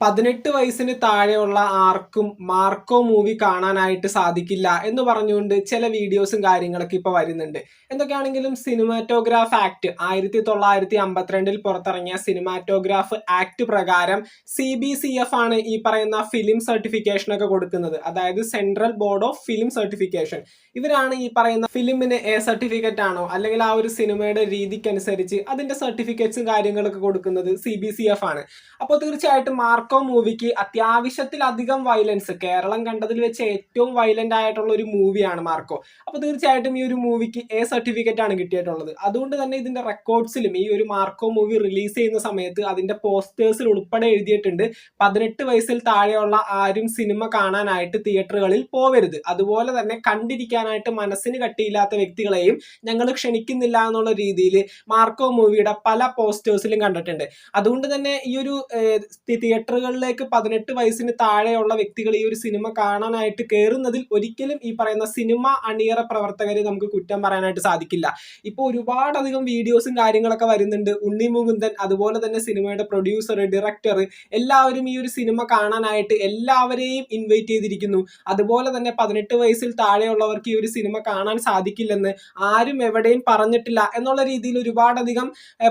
പതിനെട്ട് വയസ്സിന് താഴെയുള്ള ആർക്കും മാർക്കോ മൂവി കാണാനായിട്ട് സാധിക്കില്ല എന്ന് പറഞ്ഞുകൊണ്ട് ചില വീഡിയോസും കാര്യങ്ങളൊക്കെ ഇപ്പോൾ വരുന്നുണ്ട്. എന്തൊക്കെയാണെങ്കിലും സിനിമാറ്റോഗ്രാഫ് ആക്ട് ആയിരത്തി തൊള്ളായിരത്തി അമ്പത്തിരണ്ടിൽ പുറത്തിറങ്ങിയ സിനിമാറ്റോഗ്രാഫ് ആക്ട് പ്രകാരം സി ബി സി എഫ് ആണ് ഈ പറയുന്ന ഫിലിം സർട്ടിഫിക്കേഷൻ ഒക്കെ കൊടുക്കുന്നത്. അതായത് central board of film certification. ഇവരാണ് ഈ പറയുന്ന ഫിലിമിന് എ സർട്ടിഫിക്കറ്റ് ആണോ അല്ലെങ്കിൽ ആ ഒരു സിനിമയുടെ രീതിക്കനുസരിച്ച് അതിന്റെ സർട്ടിഫിക്കറ്റ്സും കാര്യങ്ങളൊക്കെ കൊടുക്കുന്നത് സി ബി സി എഫ് ആണ്. അപ്പോൾ തീർച്ചയായിട്ടും മാർക്കോ മൂവിക്ക് അത്യാവശ്യത്തിലധികം വയലൻസ് കേരളം കണ്ടതിൽ വെച്ച് ഏറ്റവും വയലന്റ് ആയിട്ടുള്ള ഒരു മൂവിയാണ് മാർക്കോ അപ്പോൾ തീർച്ചയായിട്ടും ഈ ഒരു മൂവിക്ക് എ സർട്ടിഫിക്കറ്റ് ആണ് കിട്ടിയിട്ടുള്ളത്. അതുകൊണ്ട് തന്നെ ഇതിന്റെ റെക്കോർഡ്സിലും ഈ ഒരു മാർക്കോ മൂവി റിലീസ് ചെയ്യുന്ന സമയത്ത് അതിന്റെ പോസ്റ്റേഴ്സിൽ ഉൾപ്പെടെ എഴുതിയിട്ടുണ്ട്. പതിനെട്ട് വയസ്സിൽ താഴെയുള്ള ആരും സിനിമ കാണാനായിട്ട് തിയേറ്ററുകളിൽ പോവരുത്. അതുപോലെ തന്നെ കണ്ടിരിക്കാനായിട്ട് മനസ്സിന് കട്ടിയില്ലാത്ത വ്യക്തികളെയും ഞങ്ങൾ ക്ഷണിക്കുന്നില്ല എന്നുള്ള രീതിയിൽ മാർക്കോ മൂവിയുടെ പല പോസ്റ്റേഴ്സിലും കണ്ടിട്ടുണ്ട്. അതുകൊണ്ട് തന്നെ ഈ ഒരു തിയേറ്റർ തിയേറ്ററുകളിലേക്ക് പതിനെട്ട് വയസ്സിന് താഴെയുള്ള വ്യക്തികൾ ഈ ഒരു സിനിമ കാണാനായിട്ട് കയറുന്നതിൽ ഒരിക്കലും ഈ പറയുന്ന സിനിമ അണിയറ പ്രവർത്തകരെ നമുക്ക് കുറ്റം പറയാനായിട്ട് സാധിക്കില്ല. ഇപ്പോൾ ഒരുപാടധികം വീഡിയോസും കാര്യങ്ങളൊക്കെ വരുന്നുണ്ട്. ഉണ്ണി മുകുന്ദൻ അതുപോലെ തന്നെ സിനിമയുടെ പ്രൊഡ്യൂസർ ഡയറക്ടർ എല്ലാവരും ഈ ഒരു സിനിമ കാണാനായിട്ട് എല്ലാവരെയും ഇൻവൈറ്റ് ചെയ്തിരിക്കുന്നു. അതുപോലെ തന്നെ പതിനെട്ട് വയസ്സിൽ താഴെയുള്ളവർക്ക് ഈ ഒരു സിനിമ കാണാൻ സാധിക്കില്ലെന്ന് ആരും എവിടെയും പറഞ്ഞിട്ടില്ല എന്നുള്ള രീതിയിൽ ഒരുപാടധികം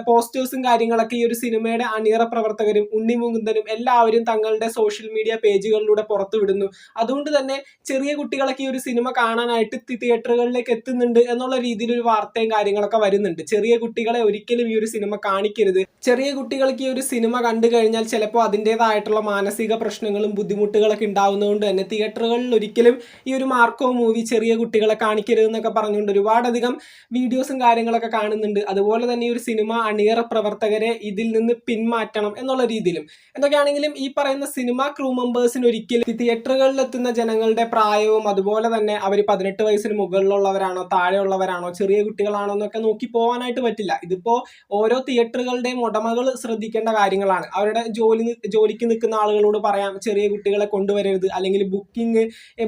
പോസ്റ്റേഴ്സും കാര്യങ്ങളൊക്കെ ഈ ഒരു സിനിമയുടെ അണിയറ പ്രവർത്തകരും ഉണ്ണി മുകുന്ദനും എല്ലാവരും തങ്ങളുടെ സോഷ്യൽ മീഡിയ പേജുകളിലൂടെ പുറത്തുവിടുന്നു. അതുകൊണ്ട് തന്നെ ചെറിയ കുട്ടികളൊക്കെ ഈ ഒരു സിനിമ കാണാനായിട്ട് തിയേറ്ററുകളിലേക്ക് എത്തുന്നുണ്ട് എന്നുള്ള രീതിയിൽ ഒരു വാർത്തയും കാര്യങ്ങളൊക്കെ വരുന്നുണ്ട്. ചെറിയ കുട്ടികളെ ഒരിക്കലും ഈ ഒരു സിനിമ കാണിക്കരുത്. ചെറിയ കുട്ടികൾക്ക് ഈ ഒരു സിനിമ കണ്ടു കഴിഞ്ഞാൽ ചിലപ്പോൾ അതിന്റെതായിട്ടുള്ള മാനസിക പ്രശ്നങ്ങളും ബുദ്ധിമുട്ടുകളൊക്കെ ഉണ്ടാവുന്നതുകൊണ്ട് തന്നെ തിയേറ്ററുകളിൽ ഒരിക്കലും ഈ ഒരു മാർക്കോ മൂവി ചെറിയ കുട്ടികളെ കാണിക്കരുത് എന്നൊക്കെ പറഞ്ഞുകൊണ്ട് ഒരുപാടധികം വീഡിയോസും കാര്യങ്ങളൊക്കെ കാണുന്നുണ്ട്. അതുപോലെ തന്നെ ഈ ഒരു സിനിമ അണിയറ പ്രവർത്തകരെ ഇതിൽ നിന്ന് പിന്മാറ്റണം എന്നുള്ള രീതിയിലും. എന്തൊക്കെയാണെങ്കിലും ഈ പറയുന്ന സിനിമ ക്രൂ മെമ്പേഴ്സിന് ഒരിക്കലും തിയേറ്ററുകളിൽ എത്തുന്ന ജനങ്ങളുടെ പ്രായവും അതുപോലെ തന്നെ അവർ പതിനെട്ട് വയസ്സിന് മുകളിലുള്ളവരാണോ താഴെയുള്ളവരാണോ ചെറിയ കുട്ടികളാണോ എന്നൊക്കെ നോക്കി പോകാനായിട്ട് പറ്റില്ല. ഇതിപ്പോ ഓരോ തിയേറ്ററുകളുടെയും ഉടമകൾ ശ്രദ്ധിക്കേണ്ട കാര്യങ്ങളാണ്. അവരുടെ ജോലി ജോലിക്ക് നിൽക്കുന്ന ആളുകളോട് പറയാം ചെറിയ കുട്ടികളെ കൊണ്ടുവരരുത്. അല്ലെങ്കിൽ ബുക്കിംഗ്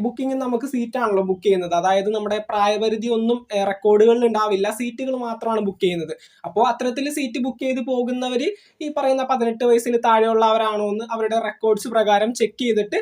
ബുക്കിംഗ് നമുക്ക് സീറ്റാണല്ലോ ബുക്ക് ചെയ്യുന്നത്. അതായത് നമ്മുടെ പ്രായപരിധി ഒന്നും റെക്കോർഡുകളിൽ ഉണ്ടാവില്ല. സീറ്റുകൾ മാത്രമാണ് ബുക്ക് ചെയ്യുന്നത്. അപ്പോൾ അത്തരത്തിൽ സീറ്റ് ബുക്ക് ചെയ്ത് പോകുന്നവർ ഈ പറയുന്ന പതിനെട്ട് വയസ്സിന് താഴെയുള്ളവരാണോ എന്ന് അവരുടെ റെക്കോർഡ്സ് പ്രകാരം ചെക്ക് ചെയ്തിട്ട്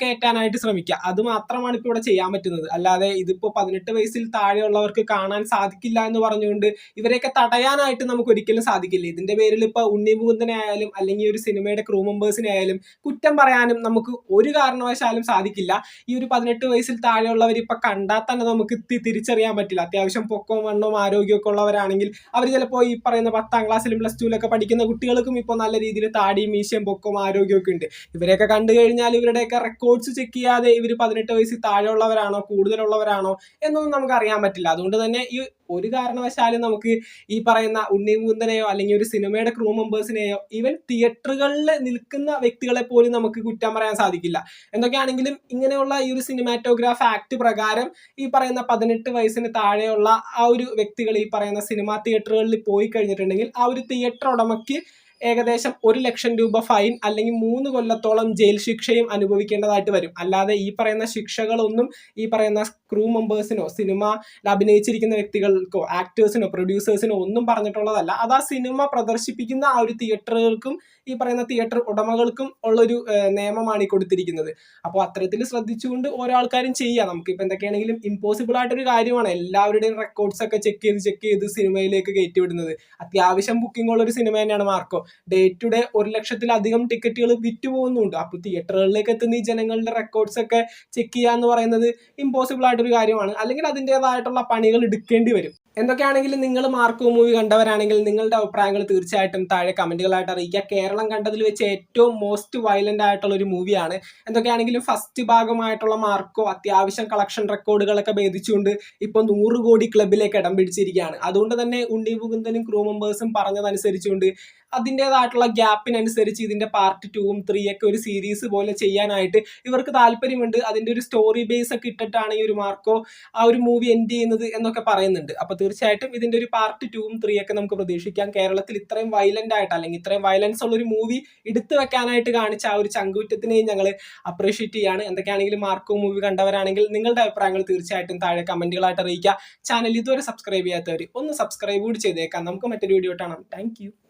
കയറ്റാനായിട്ട് ശ്രമിക്കുക അത് മാത്രമാണ് ഇപ്പോൾ ഇവിടെ ചെയ്യാൻ പറ്റുന്നത്. അല്ലാതെ ഇതിപ്പോൾ പതിനെട്ട് വയസ്സിൽ താഴെയുള്ളവർക്ക് കാണാൻ സാധിക്കില്ല എന്ന് പറഞ്ഞുകൊണ്ട് ഇവരെയൊക്കെ തടയാനായിട്ട് നമുക്ക് ഒരിക്കലും സാധിക്കില്ല. ഇതിന്റെ പേരിൽ ഇപ്പോൾ ഉണ്ണി മുകുന്ദനെ ആയാലും അല്ലെങ്കിൽ ഒരു സിനിമയുടെ ക്രൂ മെമ്പേഴ്സിനെ ആയാലും കുറ്റം പറയാനും നമുക്ക് ഒരു കാരണവശാലും സാധിക്കില്ല. ഈ ഒരു പതിനെട്ട് വയസ്സിൽ താഴെയുള്ളവർ ഇപ്പൊ കണ്ടാൽ തന്നെ നമുക്ക് തിരിച്ചറിയാൻ പറ്റില്ല. അത്യാവശ്യം പൊക്കവും വണ്ണവും ആരോഗ്യമൊക്കെ ഉള്ളവരാണെങ്കിൽ അവർ ചിലപ്പോൾ ഈ പറയുന്ന പത്താം ക്ലാസ്സിലും പ്ലസ് ടുവിലൊക്കെ പഠിക്കുന്ന കുട്ടികൾക്കും ഇപ്പോൾ നല്ല രീതിയിൽ താടിയും മീശയും പൊക്കവും ആരോഗ്യമൊക്കെ ഉണ്ട്. ഇവരെയൊക്കെ കണ്ടു കഴിഞ്ഞാൽ ഇവരുടെയൊക്കെ റെക്കോർഡ്സ് ചെക്ക് ചെയ്യാതെ ഇവർ പതിനെട്ട് വയസ്സിൽ താഴെയുള്ളവരാണോ കൂടുതലുള്ളവരാണോ എന്നൊന്നും നമുക്ക് അറിയാൻ പറ്റില്ല. അതുകൊണ്ട് തന്നെ ഈ ഒരു കാരണവശാലും നമുക്ക് ഈ പറയുന്ന ഉണ്ണി മുകുന്ദനെയോ അല്ലെങ്കിൽ ഒരു സിനിമയുടെ ക്രൂ മെമ്പേഴ്സിനെയോ ഈവൻ തിയേറ്ററുകളിൽ നിൽക്കുന്ന വ്യക്തികളെ പോലും നമുക്ക് കുറ്റം പറയാൻ സാധിക്കില്ല. എന്തൊക്കെയാണെങ്കിലും ഇങ്ങനെയുള്ള ഈ ഒരു സിനിമാറ്റോഗ്രാഫ് ആക്ട് പ്രകാരം ഈ പറയുന്ന പതിനെട്ട് വയസ്സിന് താഴെയുള്ള ആ ഒരു വ്യക്തികൾ ഈ പറയുന്ന സിനിമാ തിയേറ്ററുകളിൽ പോയി കഴിഞ്ഞിട്ടുണ്ടെങ്കിൽ ആ ഒരു തിയേറ്റർ ഉടമയ്ക്ക് ഏകദേശം ഒരു ലക്ഷം രൂപ ഫൈൻ അല്ലെങ്കിൽ മൂന്ന് കൊല്ലത്തോളം ജയിൽ ശിക്ഷയും അനുഭവിക്കേണ്ടതായിട്ട് വരും. അല്ലാതെ ഈ പറയുന്ന ശിക്ഷകളൊന്നും ഈ പറയുന്ന ക്രൂ മെമ്പേഴ്സിനോ സിനിമ അഭിനയിച്ചിരിക്കുന്ന വ്യക്തികൾക്കോ ആക്ടേഴ്സിനോ പ്രൊഡ്യൂസേഴ്സിനോ ഒന്നും പറഞ്ഞിട്ടുള്ളതല്ല. അത് ആ സിനിമ പ്രദർശിപ്പിക്കുന്ന ആ ഒരു തിയേറ്ററുകൾക്കും ഈ പറയുന്ന തിയേറ്റർ ഉടമകൾക്കും ഉള്ളൊരു നിയമമാണ് ഈ കൊടുത്തിരിക്കുന്നത്. അപ്പോൾ അത്തരത്തിൽ ശ്രദ്ധിച്ചുകൊണ്ട് ഓരോ ആൾക്കാരും ചെയ്യാം. നമുക്കിപ്പോൾ എന്തൊക്കെയാണെങ്കിലും ഇമ്പോസിബിൾ ആയിട്ടൊരു കാര്യമാണ് എല്ലാവരുടെയും റെക്കോർഡ്സ് ഒക്കെ ചെക്ക് ചെയ്ത് ചെക്ക് ചെയ്ത് സിനിമയിലേക്ക് കയറ്റി വിടുന്നത്. അത്യാവശ്യം ബുക്കിംഗ് ഉള്ള ഒരു സിനിമ തന്നെയാണ് മാർക്കോ. ഡേ ടു ഡേ ഒരു ലക്ഷത്തിലധികം ടിക്കറ്റുകൾ വിറ്റ് പോകുന്നുണ്ട് അപ്പോൾ തിയേറ്ററുകളിലേക്ക് എത്തുന്ന ഈ ജനങ്ങളുടെ റെക്കോർഡ്സ് ഒക്കെ ചെക്ക് ചെയ്യുക എന്ന് പറയുന്നത് ഇമ്പോസിബിൾ ആയിട്ടൊരു കാര്യമാണ്. അല്ലെങ്കിൽ അതിന്റെതായിട്ടുള്ള പണികൾ എടുക്കേണ്ടി വരും. എന്തൊക്കെയാണെങ്കിലും നിങ്ങൾ മാർക്കോ മൂവി കണ്ടവരാണെങ്കിൽ നിങ്ങളുടെ അഭിപ്രായങ്ങൾ തീർച്ചയായിട്ടും താഴെ കമന്റുകളായിട്ട് അറിയിക്കുക. കേരളം കണ്ടതിൽ വെച്ച് ഏറ്റവും മോസ്റ്റ് വയലന്റ് ആയിട്ടുള്ള ഒരു മൂവിയാണ് എന്തൊക്കെയാണെങ്കിലും ഫസ്റ്റ് ഭാഗമായിട്ടുള്ള മാർക്കോ അത്യാവശ്യം കളക്ഷൻ റെക്കോർഡുകളൊക്കെ ഭേദിച്ചുകൊണ്ട് ഇപ്പോൾ നൂറ് കോടി ക്ലബിലേക്ക് ഇടം പിടിച്ചിരിക്കുകയാണ്. അതുകൊണ്ട് തന്നെ ഉണ്ണി മുകുന്ദനും ക്രൂ മെമ്പേഴ്സും പറഞ്ഞതനുസരിച്ചുകൊണ്ട് അതിന്റെതായിട്ടുള്ള ഗ്യാപ്പിനനുസരിച്ച് ഇതിന്റെ പാർട്ട് ടൂവും ത്രീ ഒക്കെ ഒരു സീരീസ് പോലെ ചെയ്യാനായിട്ട് ഇവർക്ക് താല്പര്യമുണ്ട്. അതിന്റെ ഒരു സ്റ്റോറി ബേസ് ഒക്കെ ഇട്ടിട്ടാണ് ഈ ഒരു മാർക്കോ ആ ഒരു മൂവി എൻഡ് ചെയ്യുന്നത് എന്നൊക്കെ പറയുന്നുണ്ട്. അപ്പൊ തീർച്ചയായിട്ടും ഇതിന്റെ ഒരു പാർട്ട് ടൂവും ത്രീ ഒക്കെ നമുക്ക് പ്രതീക്ഷിക്കാം. കേരളത്തിൽ ഇത്രയും വയലന്റ് ആയിട്ട് അല്ലെങ്കിൽ ഇത്രയും വയലൻസ് ഉള്ള ഒരു മൂവി എടുത്തു വെക്കാനായിട്ട് കാണിച്ച ആ ഒരു ചങ്കുറ്റത്തിനെയും ഞങ്ങൾ അപ്രീഷിയേറ്റ് ചെയ്യാണ്. എന്തൊക്കെയാണെങ്കിലും മാർക്കോ മൂവി കണ്ടവരാണെങ്കിൽ നിങ്ങളുടെ അഭിപ്രായങ്ങൾ തീർച്ചയായിട്ടും താഴെ കമന്റുകളായിട്ട് അറിയിക്കുക. ചാനൽ ഇതുവരെ സബ്സ്ക്രൈബ് ചെയ്യാത്തവർ ഒന്ന് സബ്സ്ക്രൈബ് കൂടി ചെയ്തേക്കാം. നമുക്ക് മറ്റൊരു വീഡിയോ കാണാം. താങ്ക്